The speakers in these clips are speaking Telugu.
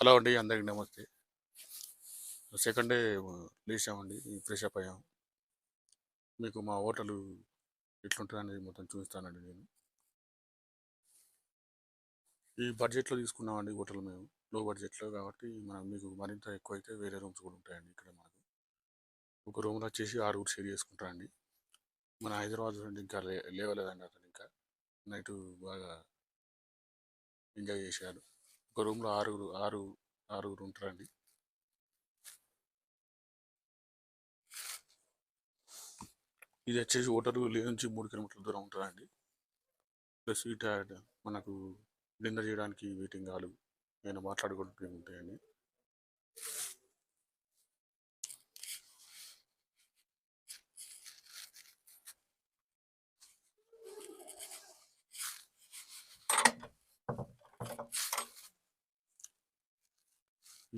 హలో అండి అందరికి నమస్తే. సెకండ్ డే లేచామండి ఫ్రెష్ అప్ అయ్యాం. మీకు మా హోటల్ ఎట్లుంటుంది అనేది మొత్తం చూపిస్తానండి నేను. ఈ బడ్జెట్లో తీసుకున్నామండి హోటల్ మేము లో బడ్జెట్లో కాబట్టి మనం మీకు మరింత ఎక్కువ అయితే వేరే రూమ్స్ కూడా ఉంటాయండి ఇక్కడ మనకు ఒక రూమ్లో వచ్చేసి ఆరుగురు షేర్ చేసుకుంటారండి. మన హైదరాబాద్ నుండి ఇంకా లే లేవలేదండి అతను ఇంకా. నైట్ బాగా ఎంజాయ్ చేశాడు ఒక రూమ్లో ఆరుగురు ఆరు ఆరుగురు ఉంటారండి. ఇది వచ్చేసి ఓటరు లేదు నుంచి మూడు కిలోమీటర్ల దూరం ఉంటుందండి. ప్లస్ ఇట మనకు డిన్నర్ చేయడానికి వెయిటింగ్ హాలు నేను మాట్లాడుకుంటూ ఉంటాయండి?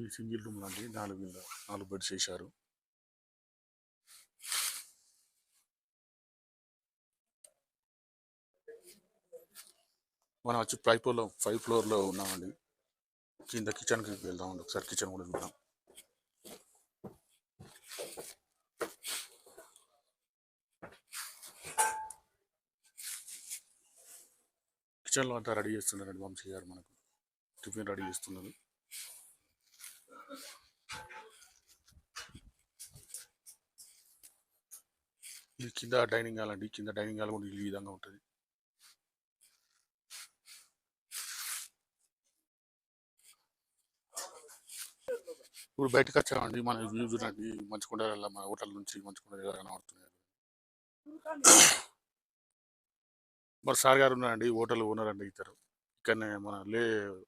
ఇది సింగిల్ రూమ్ లాంటి నాలుగు నాలుగు బెడ్స్ వేశారు. మనం వచ్చి ఫైవ్ ఫ్లోర్లో ఫైవ్ ఫ్లోర్లో ఉన్నామండి. కింద కిచెన్కి వెళ్దామండి. ఒకసారి కిచెన్ కూడా చూద్దాం. కిచెన్లో అంతా రెడీ చేస్తున్నారండి. వంశీ గారు మనకు. టిఫిన్ రెడీ చేస్తున్నారు. ఇది కింద డైనింగ్ హాల్ అండి. కింద డైనింగ్ హాల్ కూడా ఈ విధంగా ఉంటుంది. ఇప్పుడు బయటకు వచ్చామండి. మన వ్యూ చూడండి. మంచుకొండ మన హోటల్ నుంచి మంచుకొండ దగ్గర కనబడుతున్నాయి. మరి సార్ గారు ఉన్నారండి. హోటల్ ఓనర్ అండి ఇతరు ఇక్కడనే మన లే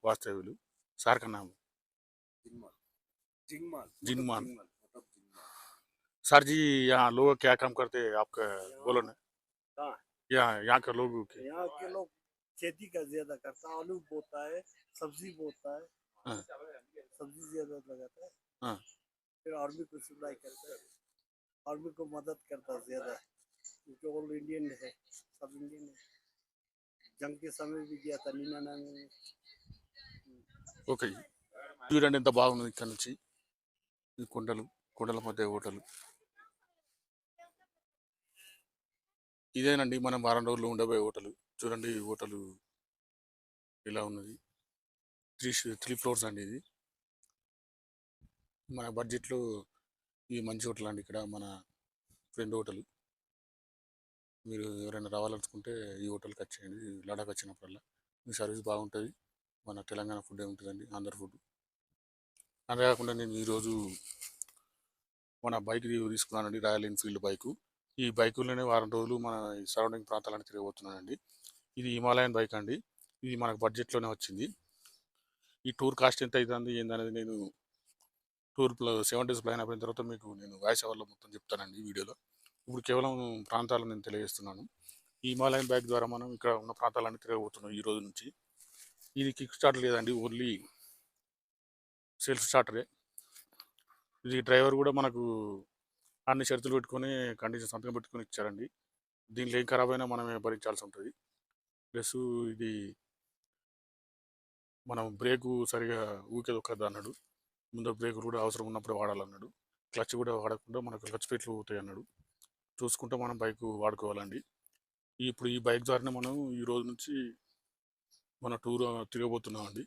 వాస్తవ్యులు. సార్ కన్నా. जिंगमाल जिंगमाल। मतलब जिंगमाल सर जी यहाँ लोग क्या काम करते हैं आपका बोलो ना कहाँ? यहाँ यहाँ के लोग के- यहाँ के लोग खेती का ज्यादा करता है आलू बोता है सब्जी बोता है हाँ। सब्जी ज्यादा लगाता है हाँ। फिर आर्मी को सप्लाई करता है आर्मी को मदद करता है ज्यादा क्योंकि ऑल इंडियन है सब इंडियन है जंग के समय भी गया था निन्यानवे में ఓకే చూడండి ఎంత బాగున్నది ఇక్కడ నుంచి ఈ కొండలు కొండల మధ్య హోటల్ ఇదేనండి మనం వారం రోజులు ఉండబోయే హోటల్ చూడండి ఈ హోటల్ ఇలా ఉన్నది. త్రీ త్రీ ఫ్లోర్స్ అండి ఇది. మన బడ్జెట్లో ఇది మంచి హోటల్ అండి ఇక్కడ మన ఫ్రెండ్ హోటల్ మీరు ఎవరైనా రావాలనుకుంటే ఈ హోటల్కి వచ్చేయండి లడాక్ వచ్చినప్పుడల్లా. మీ సర్వీస్ బాగుంటుంది. మన తెలంగాణ ఫుడ్ ఉంటుందండి. ఆంధ్ర ఫుడ్. అంతేకాకుండా నేను ఈరోజు మన బైక్ తీసుకున్నానండి రాయల్ ఎన్ఫీల్డ్ బైకు. ఈ బైకులోనే వారం రోజులు మన సరౌండింగ్ ప్రాంతాలను తిరగబోతున్నానండి. ఇది హిమాలయన్ బైక్ అండి. ఇది మనకు బడ్జెట్లోనే వచ్చింది. ఈ టూర్ కాస్ట్ ఎంత అవుతుంది ఏందనేది నేను టూర్ సెవెన్ డేస్ ప్లాన్ అయిపోయిన తర్వాత మీకు నేను వాయిస్ అవర్లో మొత్తం చెప్తానండి వీడియోలో. ఇప్పుడు కేవలం ప్రాంతాలను నేను తెలియజేస్తున్నాను. ఈ హిమాలయన్ బైక్ ద్వారా మనం ఇక్కడ ఉన్న ప్రాంతాలన్నీ తిరగబోతున్నాం ఈ రోజు నుంచి. ఇది కిక్ స్టార్ట్ లేదండి ఓన్లీ సెల్ఫ్ స్టార్టరే. ఇది డ్రైవర్ కూడా మనకు అన్ని షరతులు పెట్టుకొని కండిషన్ సంతకం పెట్టుకొని ఇచ్చారండి. దీనిలో ఏం ఖరాబ్ అయినా మనమే భరించాల్సి ఉంటుంది. ప్లస్ ఇది మనం బ్రేకు సరిగా ఊకే దొక్కద్దు అన్నాడు. ముందు బ్రేకులు కూడా అవసరం ఉన్నప్పుడు వాడాలన్నాడు. క్లచ్ కూడా వాడకుండా మనకు క్లచ్ పెట్లు అవుతాయి అన్నాడు. చూసుకుంటే మనం బైక్ వాడుకోవాలండి. ఇప్పుడు ఈ బైక్ ద్వారానే మనం ఈ రోజు నుంచి మన టూర్ తిరగబోతున్నామండి.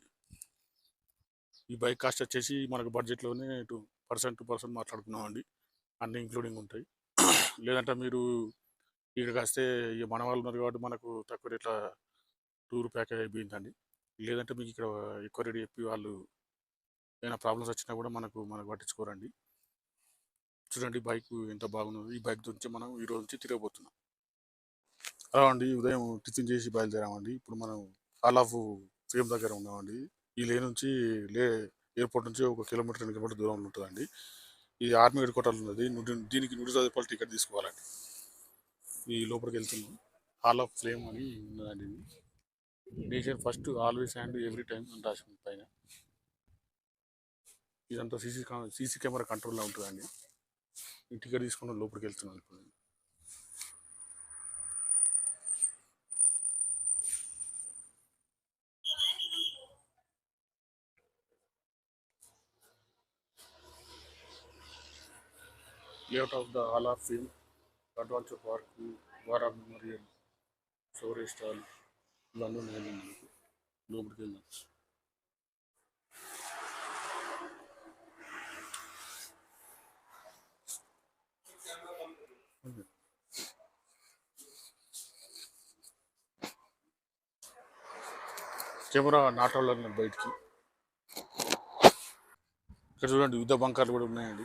ఈ బైక్ కాస్ట్ వచ్చేసి మనకు బడ్జెట్లోనే టూ పర్సెంట్ టూ పర్సెంట్ మాట్లాడుకున్నామండి. అన్నీ అన్ని ఇంక్లూడింగ్ ఉంటాయి. లేదంటే మీరు ఇక్కడికి వస్తే ఇక మన వాళ్ళు ఉన్నారు కాబట్టి మనకు తక్కువ రేట్ల టూర్ ప్యాకేజ్ అయిపోయిందండి. లేదంటే మీకు ఇక్కడ ఎక్కువ రేట్ చెప్పి వాళ్ళు ఏమైనా ప్రాబ్లమ్స్ వచ్చినా కూడా మనకు మనకు పట్టించుకోరండి. చూడండి బైక్ ఎంత బాగున్నది. ఈ బైక్ నుంచి మనం ఈ రోజు నుంచి తిరగబోతున్నాం. అలా అండి ఉదయం టిఫిన్ చేసి బయలుదేరామండి. ఇప్పుడు మనం ఆల్ ఆఫ్ ఫేమ్ దగ్గర ఉన్నామండి. ఈ లే నుంచి లే ఎయిర్పోర్ట్ నుంచి ఒక కిలోమీటర్ రెండు కిలోమీటర్ దూరంలో ఉంటుందండి. ఈ ఆర్మీ హెడ్ క్వార్టర్ ఉన్నది. దీనికి నూట యాభై రూపాయలు టికెట్ తీసుకోవాలండి. ఈ లోపలికి వెళ్తున్నాం. హాల్ ఆఫ్ ఫ్లేమ్ అని ఉన్నదండి nature first always and every time అని రాసి ఉంది పైన. ఇదంతా సీసీ సీసీ కెమెరా కంట్రోల్లో ఉంటుందండి. ఈ టికెట్ తీసుకుని లోపలికి వెళ్తున్నాను ఇప్పుడు. Layout of the hall of fame adventure park వారా మెమోరియల్ స్టోరేజ్ స్టాల్ ఇవన్నీ ఉన్నాయండి లోపలికి వెళ్ళచ్చు కెమెరా నాటోళ్ళని బయటికి. ఇక్కడ చూడండి యుద్ధ బంకర్లు కూడా ఉన్నాయండి.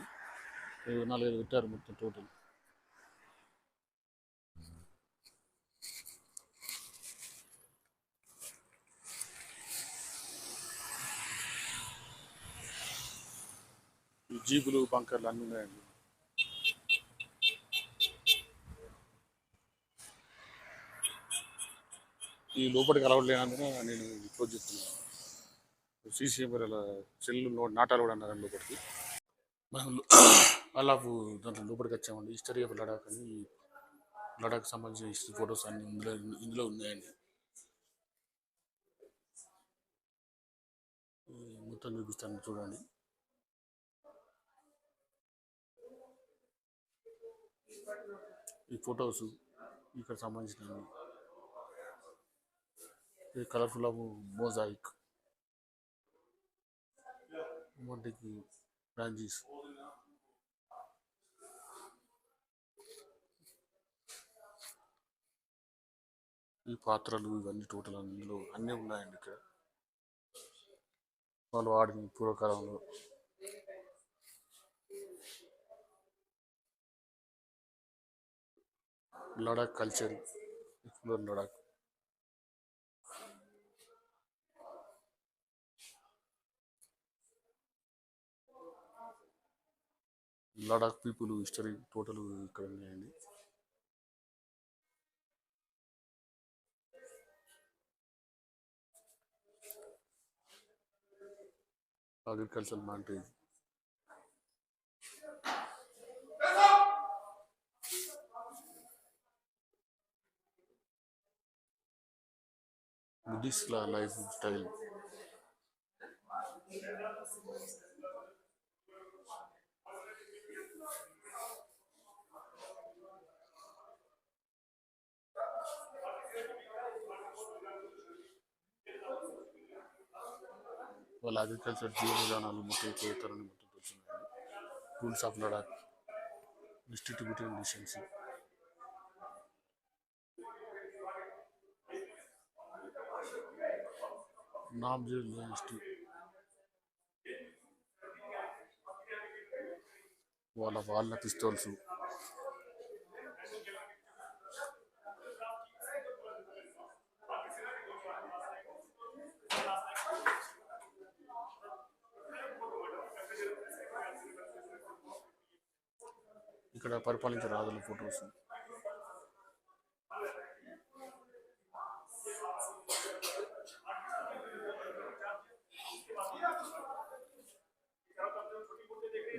నాలుగైదు పెట్టారు మొత్తం టోటల్ జీపులు బంకర్లు అన్నీ ఉన్నాయండి. ఈ లోపలికి అలవాటు లేనందున నేను క్లోజ్ చేస్తున్నాను. సీసీ కెమెరాల సెల్లు నాటాలు కూడా అన్నారు లోపలికి. మనం అలాపు దాంట్లో లోపలికి వచ్చామండి. హిస్టరీ ఆఫ్ లడాక్ అని లడాక్ సంబంధించిన హిస్టరీ ఫొటోస్ అన్ని ఇందులో ఇందులో ఉన్నాయండి. మొత్తం చూపిస్తాను చూడండి. ఈ ఫొటోస్ ఇక్కడ సంబంధించినవి. ఇది కలర్ఫుల్ ఆఫ్ మోజాయిక్ వంటికి బ్రాంచెస్ ఈ పాత్రలు ఇవన్నీ టోటల్ అందులో అన్నీ ఉన్నాయండి ఇక్కడ. వాళ్ళు వాడిన పూర్వకాలంలో. లడాక్ కల్చర్ ఇప్పుడు Ladakh. Ladakh people history total ఇక్కడ ఉన్నాయండి. agricultural advantage. life style వాళ్ళ అగ్రికల్చర్ జీవన విధానాలు మొత్తం చేస్తారని మొత్తం rules of Ladakh distributing decency నాబ్జెల్ history వాళ్ళ వాళ్ళ పిస్తోల్స్ ఇక్కడ పరిపాలించే రాజుల ఫొటోస్.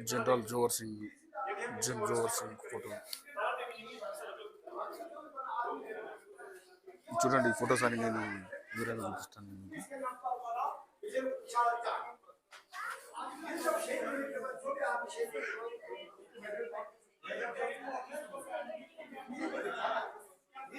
జనరల్ జోహర్ సింగ్ జన్ జోహర్ సింగ్ ఫోటో. చూడండి ఈ ఫొటోస్ అని నేను వివరంగా చూపిస్తాను మీకు.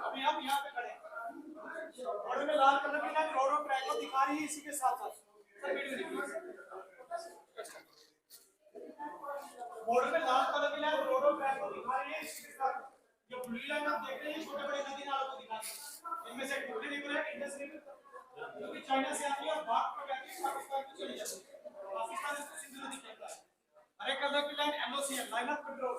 अभी हम यहाँ पे खड़े हैं में लाल कलर की लाइन रोड और ट्रैक को दिखा रही है इसी के साथ साथ बॉर्डर में लाल कलर की लाइन रोड और ट्रैक को दिखा रही है इसी के साथ जो ब्लू लाइन आप देख रहे हैं छोटे बड़े नदी नालों को दिखा रही है इनमें से टोटल रिवर है इंडस रिवर जो कि चाइना से आती है और भारत में जाके पाकिस्तान को चली जाती है पाकिस्तान इसको सिंधु नदी कहता है हरे कलर की लाइन एनओसी है लाइन ऑफ़ कंट्रोल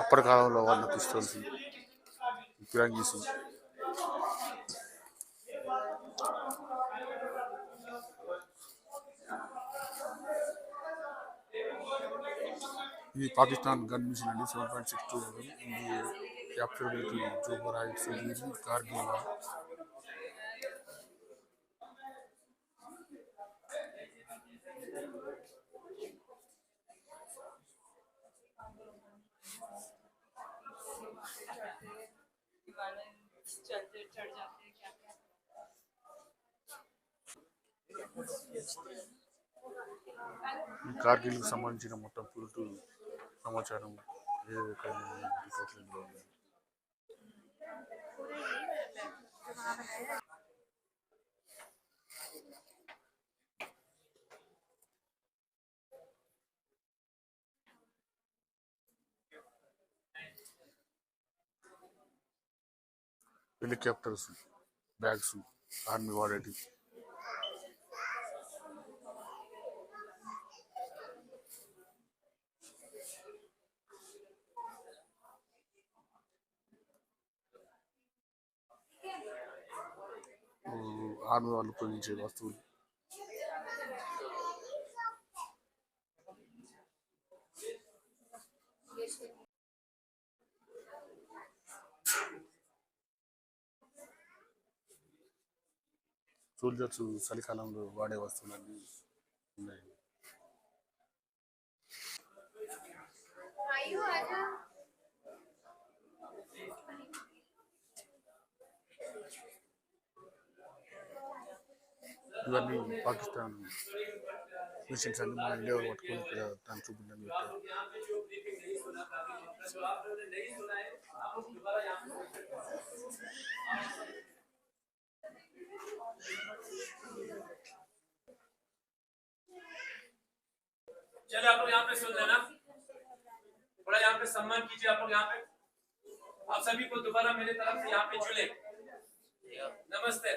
అప్పటి కాలంలో వాళ్ళ pistols ఫిరంగీస్ the Pakistan gun missionaries 1.62 mm in the captured at the Jobar Heights during Kargil War. కార్గిల్కు సంబంధించిన మొత్తం పులుటు సమాచారం ఏ రకమైన రిపోర్ట్లలో ఉంది హెలికాప్టర్స్ బ్యాగ్స్ ఆర్మీ వాడేటి ఆర్మీ వాళ్ళు ఉపయోగించే వస్తువులు. సోల్జర్స్ చలికాలంలో వాడే వస్తువులన్నీ ఉన్నాయి. ఇవన్నీ పాకిస్తాన్ మిషన్స్ అన్ని మన ఇండియా వాళ్ళు పట్టుకొని ఇక్కడ దాన్ని చూపించని పెట్టారు चलिए आप लोग यहाँ पे सुन लेना थोड़ा यहाँ पे सम्मान कीजिए आप लोग यहाँ पे आप सभी को दोबारा मेरी तरफ से यहाँ पे झूले नमस्ते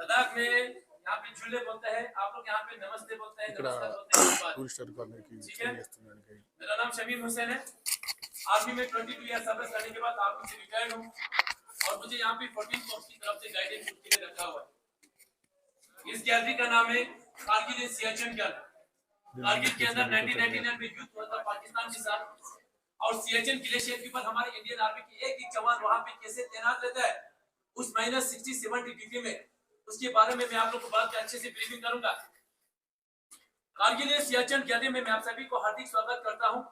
लद्दाख में यहाँ पे झूले बोलते हैं। आप लोग यहाँ पे नमस्ते बोलते हैं नमस्कार बोलते हैं ठीक है? मेरा नाम शमीम हुसैन है। आर्मी में ट्वेंटी टू ईयर सर्विस करने के बाद आर्मी से रिटायर्ड हूँ और मुझे यहाँ पे फोर्टीन फोर्स की तरफ़ से गाइडेंस के लिए रखा हुआ है। इस गैलरी का नाम है कारगिल सियाचिन गैलरी कारगिल के अंदर नाइनटीन नाइनटी नाइन में युद्ध हुआ था पाकिस्तान के साथ। और सियाचिन ग्लेशियर के ऊपर हमारे इंडियन आर्मी के एक एक जवान वहाँ पे कैसे तैनात रहता है उस माइनस सिक्सटी सेवेंटी डिग्री में। उसके बारे में मैं आप लोग को बात अच्छे से ब्रीफिंग करूँगा। कारगिल सियाचिन गैलरी में मैं आप सभी को हार्दिक स्वागत करता हूँ।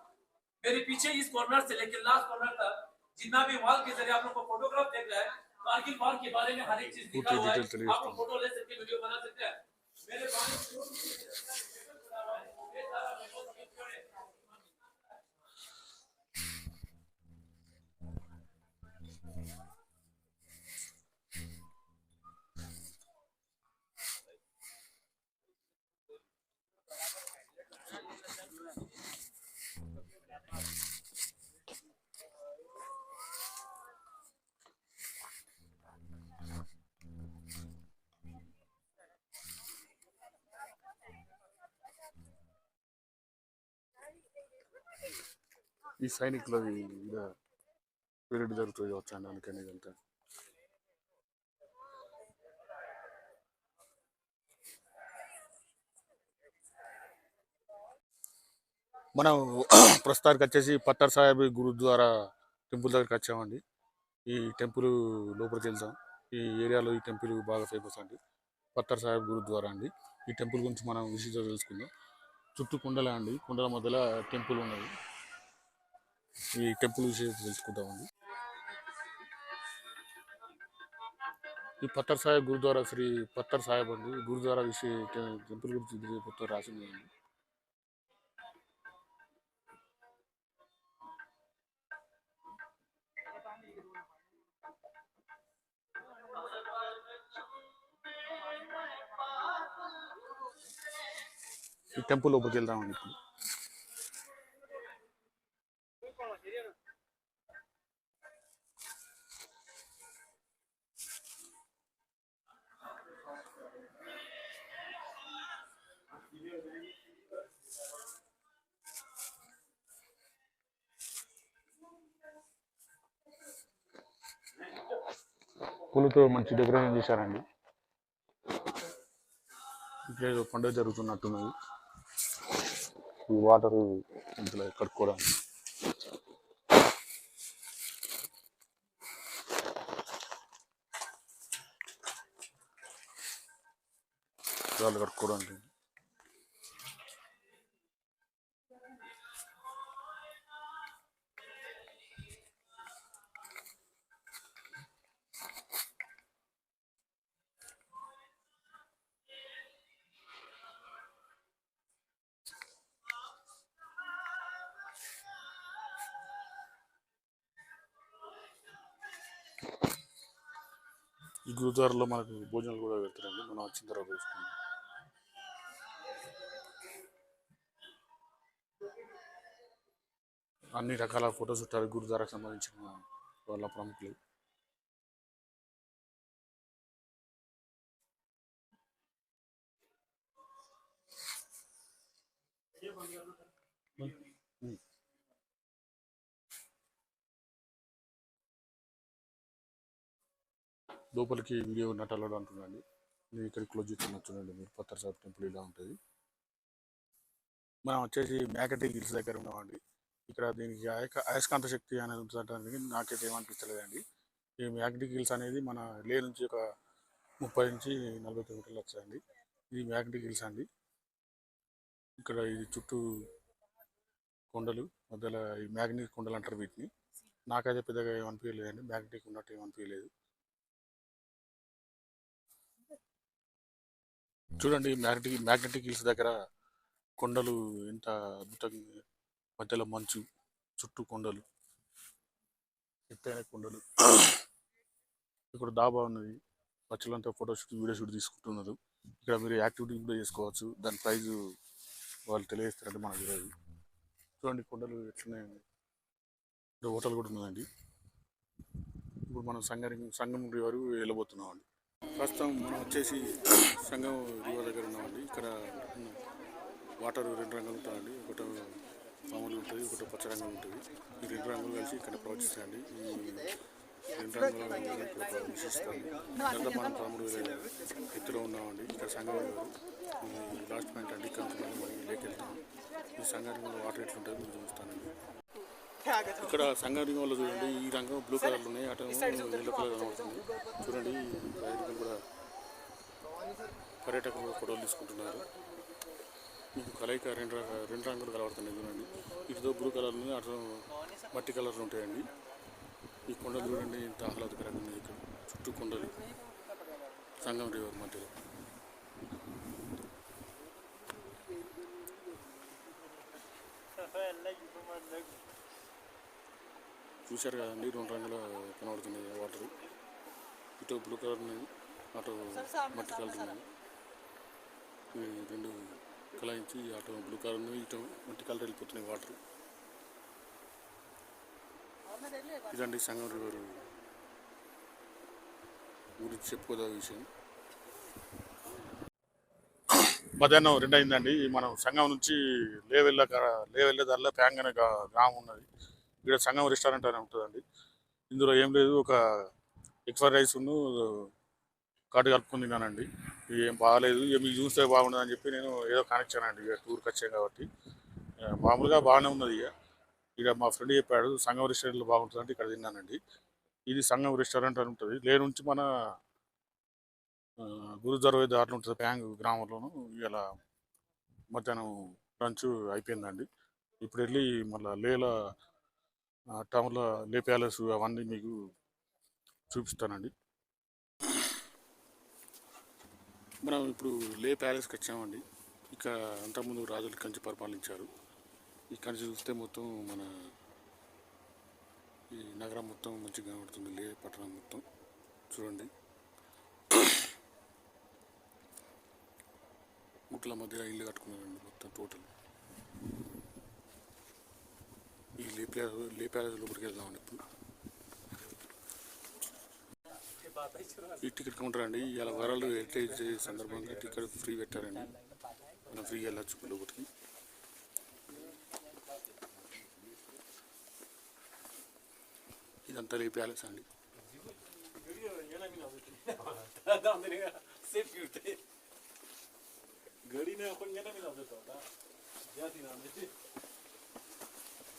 मेरे पीछे इस कॉर्नर से लेकर लास्ट कॉर्नर तक जितना भी वॉल के ज़रिए आप लोग को फोटोग्राफ देख रहा है कारगिल वॉल के बारे में हर एक चीज़ लिखा हुआ है। आप लोग फ़ोटो ले सकते हैं वीडियो बना सकते हैं। मेरे ఈ సైనికులది ఇలా పీరియడ్ జరుగుతుంది వచ్చాను అందుకని ఇదంతా మనం ప్రస్తుతానికి వచ్చేసి పత్తర్ సాహెబ్ గురుద్వారా టెంపుల్ దగ్గరికి వచ్చామండి. ఈ టెంపుల్ లోపలికి వెళ్తాం ఈ ఏరియాలో ఈ టెంపుల్ బాగా ఫేమస్ అండి. పత్తర్ సాహెబ్ గురుద్వారా అండి. ఈ టెంపుల్ గురించి మనం విశేషాలు తెలుసుకుందాం. చుట్టూ కుండలే అండి కొండల మధ్యలో టెంపుల్ ఉన్నది. ఈ టెంపుల్ విషయం తెలుసుకుందామండి ఈ పత్తర్ సాహెబ్ గురుద్వారా శ్రీ పత్తర్ సాహెబ్ అండి. గురుద్వారా విషయ టెంపుల్ గురించి మొత్తం రాసింది అండి ఈ టెంపుల్ లోపలికి వెళ్దామండి ఇప్పుడు. పూలతో మంచి డెకరేషన్ చేశారండి. ఇక్కడ పండుగ జరుగుతున్నట్టున్నది. ఈ వాటర్ ఇందులో కట్టుకోవడానికి వాళ్ళు కట్టుకోవడానికి గురుద్వారాలో మనకు భోజనాలు కూడా పెడతారండి. మనం వచ్చిన తర్వాత చూసుకుంటాం అన్ని రకాల ఫొటోస్ ఉంటారు గురుద్వారాకు సంబంధించిన వాళ్ళ ప్రముఖులు. లోపలికి వీడియో నటాలు అంటున్నాండి. నేను ఇక్కడ క్లోజ్ చేస్తున్నా చూడండి. మీరు పత్తర్ సాబ్ టెంపుల్ ఇలా ఉంటుంది. మనం వచ్చేసి మేకటి హిల్స్ దగ్గర ఉన్నామండి. ఇక్కడ దీనికి అయస్కాంత శక్తి అనేది ఉంటుందంటే నాకైతే ఏమనిపించలేదండి ఈ మ్యాగ్నెటిక్ హిల్స్ అనేది మన లే నుంచి ఒక ముప్పై నుంచి నలభై కిలోమీటర్లు వచ్చాయండి. ఇది మ్యాగ్నెటిక్ హిల్స్ అండి. ఇక్కడ ఇది చుట్టూ కొండలు మధ్యలో ఈ మ్యాగ్నెటిక్ కొండలు అంటారు వీటిని. నాకైతే పెద్దగా ఏమనిపించలేదండి మ్యాగ్నెటిక్ ఉన్నట్టు ఏమనిపించలేదు చూడండి మ్యాగ్నెటిక్ మ్యాగ్నెటిక్ హిల్స్ దగ్గర కొండలు ఎంత అద్భుతంగా మధ్యలో మంచు చుట్టూ కొండలు ఎత్తైన కొండలు. ఇక్కడ దాబా ఉన్నది. పచ్చలంతా ఫోటో షూట్ వీడియో షూట్ తీసుకుంటున్నారు. ఇక్కడ మీరు యాక్టివిటీ కూడా చేసుకోవచ్చు. దాని ప్రైజ్ వాళ్ళు తెలియజేస్తారంటే మనకు ఈరోజు. చూడండి కొండలు ఎట్లున్నాయండి. ఇక్కడ హోటల్ కూడా ఉన్నదండి. ఇప్పుడు మనం సంగం సంగం వరకు వెళ్ళబోతున్నాం అండి ప్రస్తుతం మనం వచ్చేసి సంఘం రివర్ దగ్గర ఉన్నామండి. ఇక్కడ వాటర్ రెండు రంగులు ఉంటాయండి. ఒకటి మామూలు ఉంటుంది ఒకటి పచ్చ రంగు ఉంటుంది. ఈ రెండు రంగులు కలిసి ఇక్కడ ప్రవచిస్తాయండి. ఈ రెండు రంగుల ఇక్కడ దాంట్లో మనం పదమూడు వేల ఎత్తులో ఉన్నామండి. ఇక్కడ సంఘం లాస్ట్ పాయింట్ అండి. ఇక్కడ మనం ఈ సంగంలో వాటర్ ఎట్లుంటుంది మీరు చూస్తానండి. ఇక్కడ సంగంలో చూడండి ఈ రంగం బ్లూ కలర్ ఉన్నాయి అటు ఎల్లో కలర్ కనబడుతుంది చూడండి రైతులు కూడా పర్యాటకులు ఫోటోలు తీసుకుంటున్నారు. మీకు కలయిక రెండు రెండు రంగులు కనబడుతున్నాయి చూడండి. ఇటుతో బ్లూ కలర్ ఉంది అటు మట్టి కలర్లు ఉంటాయండి. ఈ కొండలు చూడండి ఇంత ఆహ్లాదకరంగా ఉన్నాయి ఇక్కడ. చుట్టూ కొండలు. సంగం రివర్ మధ్యలో. చూశారు కదండి రెండు రంగుల కనబడుతున్నాయి వాటర్. ఇటు బ్లూ కలర్ ఉన్నది అటు మట్టి కలర్ ఉన్నది రెండు కలాయించి అటు బ్లూ కలర్ ఉన్నది ఇటు మట్టి కలర్ వెళ్ళిపోతున్నాయి వాటర్. ఇదండి సంగం రివర్ గురించి చెప్పుకోదా విషయం. మధ్యాహ్నం రెండు అయిందండి మనం సంగం నుంచి లేవెళ్ళ లేవెళ్ళే దారిలో ప్యాంగ్ అనే గ్రామం ఉన్నది. ఇక్కడ సంగం రెస్టారెంట్ అని ఉంటుందండి. ఇందులో ఏం లేదు ఒక ఎక్స్ ఫ్రైడ్ రైస్ను కాటు కలుపుకొని తిన్నానండి. ఏం బాగాలేదు ఇక మీకు చూస్తే బాగుండదు అని చెప్పి నేను ఏదో కనెక్చానండి ఇక టూర్కి వచ్చాను కాబట్టి. మామూలుగా బాగానే ఉన్నది ఇక. ఇక మా ఫ్రెండ్ చెప్పాడు సంగం రెస్టారెంట్లో బాగుంటుందంటే ఇక్కడ తిన్నానండి. ఇది సంగం రెస్టారెంట్ అని ఉంటుంది. లే నుంచి మన ఆ, గురుదర్వే దారిలో ఉంటుంది ప్యాంగ్ గ్రామంలోను. ఇలా మధ్యాహ్నం లంచ్ అయిపోయిందండి. ఇప్పుడు వెళ్ళి మళ్ళీ లేల టౌన్లో లే ప్యాలెస్ అవన్నీ మీకు చూపిస్తానండి. మనం ఇప్పుడు లే ప్యాలెస్కి వచ్చామండి. ఇక అంతకుముందు రాజులు కంచి పరిపాలించారు. ఈ కంచి చూస్తే మొత్తం మన ఈ నగరం మొత్తం మంచిగా కనబడుతుంది. లే పట్టణం మొత్తం. చూడండి. గుట్ల మధ్యలో ఇల్లు కట్టుకున్నారండి మొత్తం టోటల్ ఈ లీ లోపలికి వెళ్దామండి ఇప్పుడు ఈ టికెట్ కౌంటర్ అండి ఇలా వరల్డ్ హెరిటేజ్ సందర్భంగా టికెట్ ఫ్రీ పెట్టారండి. మనం ఫ్రీ వెళ్ళచ్చు లోపలికి. ఇదంతా లీ ప్యాలెస్ అండి.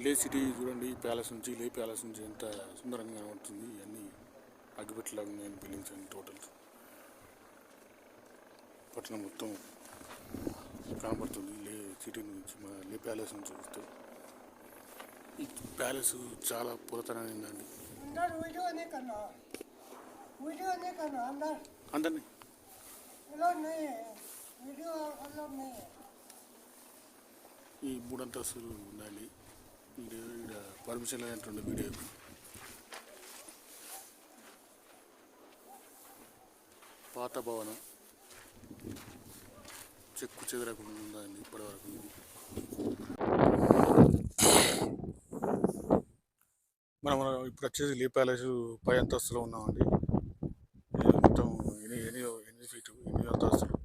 లే సిటీ చూడండి ప్యాలెస్ నుంచి లే ప్యాలెస్ నుంచి ఎంత సుందరంగా కనబడుతుంది ఇవన్నీ అగ్గిపెట్టలాగా నేను బిల్డింగ్స్ అన్ని టోటల్స్. పట్టణం మొత్తం కనబడుతుంది లే సిటీ నుంచి మన లే ప్యాలెస్ నుంచి చూస్తే. ఈ ప్యాలెస్ చాలా పురాతనమైందండి. అందరినీ. ఈ మూడంతస్తులు ఉండాలి. వీడియో ఇక్కడ పర్మిషన్ లేదంటుండే వీడియో పాత భవనం. చెక్కు చెదరకుండా ఉందండి ఇప్పటివరకు మనం ఇప్పుడు వచ్చేసి లీ ప్యాలెస్ పై అంతస్తులో ఉన్నామండి. మొత్తం ఎన్ని ఎన్ని ఎనిమిది ఫీటు ఎనిమిది అంతస్తులు?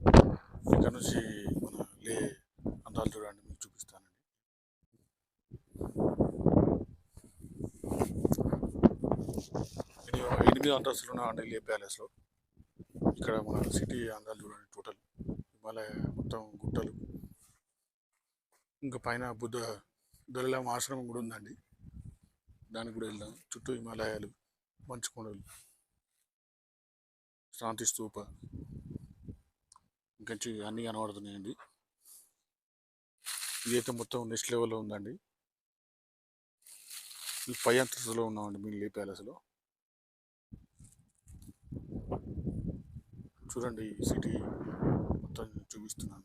ఇక్కడ నుంచి మన లే అందాలు చూడండి మీకు చూపిస్తానండి ఎనిమిది అంతస్తులు ఉన్న ఢిల్లీ ప్యాలెస్లో ఇక్కడ మన సిటీ అందాలు చూడండి టోటల్. హిమాలయ మొత్తం గుట్టలు. ఇంకా పైన బుద్ధ దొరలం ఆశ్రమం కూడా ఉందండి. దానికి కూడా వెళ్దాం. చుట్టూ హిమాలయాలు మంచు కొండలు శాంతి స్తూప ఇంకా అన్నీ కనబడుతున్నాయండి. ఇదైతే మొత్తం నెక్స్ట్ లెవెల్లో ఉందండి. పై అంతస్తులో ఉన్నామండి మిల్లీ ప్యాలెస్లో. చూడండి ఈ సిటీ మొత్తం చూపిస్తున్నాను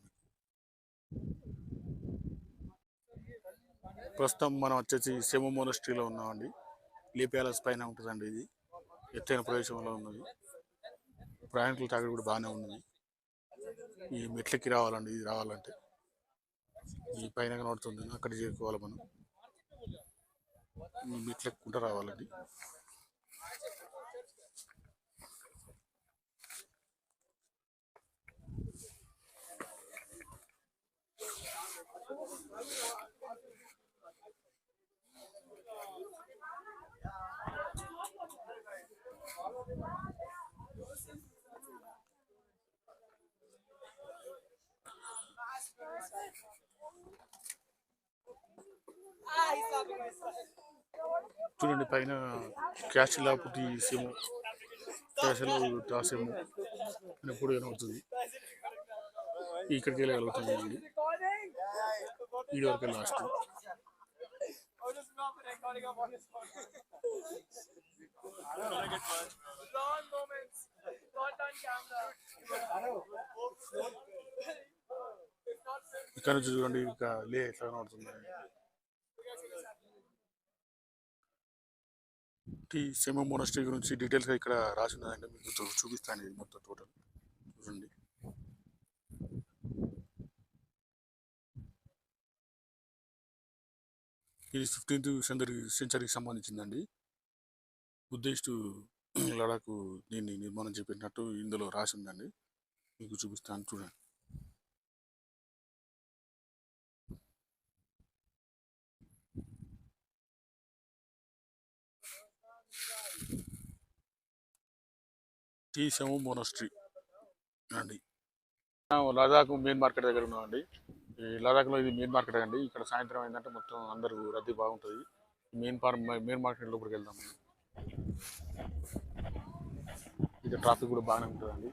ప్రస్తుతం మనం వచ్చేసి సెమో మోనస్ట్రీలో ఉన్నామండి. లీ ప్యాలెస్ పైన ఉంటుందండి ఇది. ఎత్తైన ప్రదేశంలో ఉన్నది. ప్రయాణికుల తాగడి కూడా బాగానే ఉన్నది. ఈ మెట్లకి రావాలండి ఇది రావాలంటే. ఈ పైన కనబడుతుంది. అక్కడ చేరుకోవాలి మనం. మెట్లు ఎక్కుంటూ రావాలండి చూడండి పైన క్యాష్ పుట్టి సిమ్ క్యాష్లో టాసేమో ఎప్పుడు కనబడుతుంది ఇక్కడికి వెళ్ళగలుగుతుంది అండి. ఈ వరకు లాస్ట్ ఇక్కడ నుంచి చూడండి ఇక లే ఎట్లా కనబడుతుంది. టీ సెమో మోనస్ట్రీ గురించి డీటెయిల్స్గా ఇక్కడ రాసి ఉన్నదండి మీకు చూపిస్తాను ఇది మొత్తం టోటల్ చూడండి. ఇది ఫిఫ్టీన్త్ సెంచరీ సెంచరీకి సంబంధించిందండి. బుద్ధిస్టు లడాకు దీన్ని నిర్మాణం చెప్పినట్టు ఇందులో రాసి ఉందండి. మీకు చూపిస్తాను చూడండి. టీ మొనస్ట్రీ అండి. లదాఖ్ మెయిన్ మార్కెట్ దగ్గర ఉన్నామండి. ఈ లదాఖ్లో ఇది మెయిన్ మార్కెట్ అండి. ఇక్కడ సాయంత్రం ఏంటంటే మొత్తం అందరూ రద్దీ బాగుంటుంది. మెయిన్ పార్ మెయిన్ మార్కెట్ లోపలికి వెళ్దాం. ఇది ట్రాఫిక్ కూడా బాగానే ఉంటుందండి.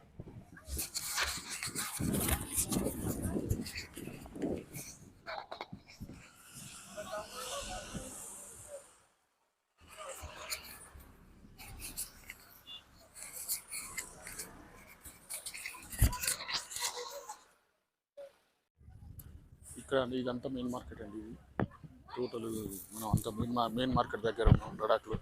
ఇక్కడ ఇదంతా మెయిన్ మార్కెట్ అండి ఇది. టోటల్ మనం అంతా మెయిన్ మెయిన్ మార్కెట్ దగ్గర ఉన్నాం లడాఖ్లో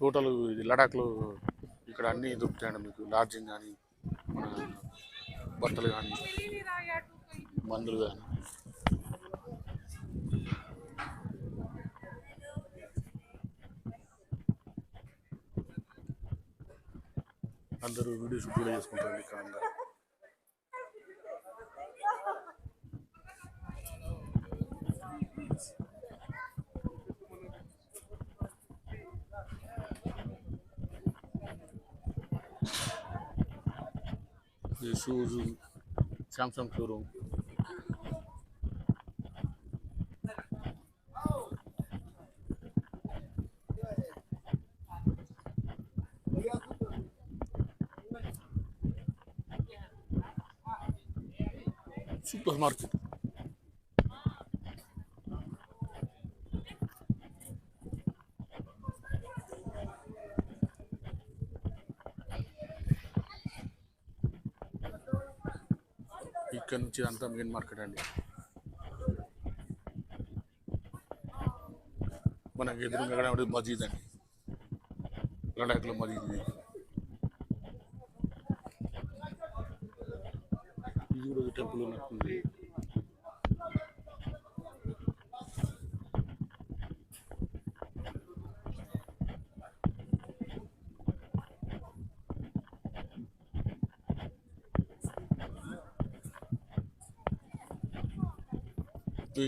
టోటల్ ఇది లడాఖ్లో ఇక్కడ అన్నీ దొరుకుతాయండి మీకు లాడ్జింగ్ కానీ మన బట్టలు కానీ మందులు కానీ. అందరూ వీడియో షూట్ కూడా చేసుకుంటారు ఇక్కడ అందరూ shoes Samsung showroom supermarket ఇక్కడ నుంచి మెయిన్ మార్కెట్ అండి. మనకి ఎదురుగా మజీద్ మసీద్ అండి. లడాఖ్లో మసీద్ ఇది ఇది కూడా ఒక టెంపుల్ ఉన్నట్టుంది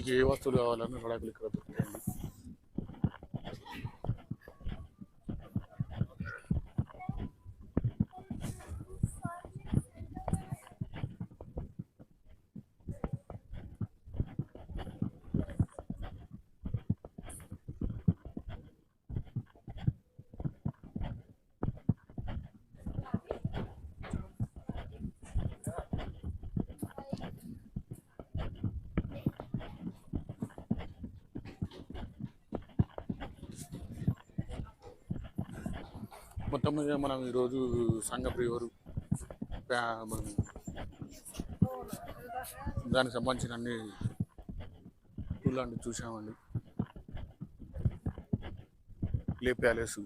మీకు ఏ వస్తువులు కావాలన్నా లడాఖ్లు ఇక్కడ దొరుకుతాయండి మొత్తం మీద మనం ఈరోజు సంఘ ప్రియోరు మనం దానికి సంబంధించిన అన్ని లాంటివి చూసామండి లే ప్యాలెస్.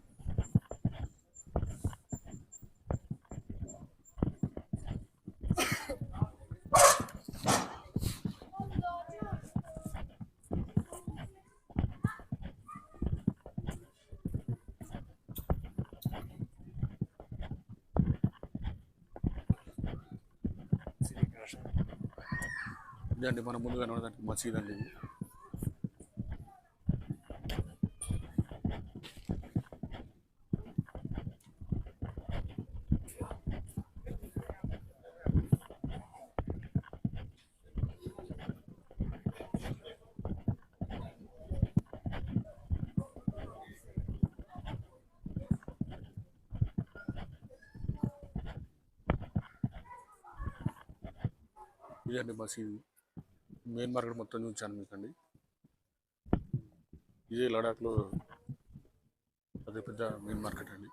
ఇదండి మన ముందుగా కనబడడానికి మసీద్ అండి ఇది ఇదండి మసీదు మెయిన్ మార్కెట్ మొత్తం చూపించాను మీకండి. ఇదే లడాఖ్లో అదే పెద్ద మెయిన్ మార్కెట్ అండి.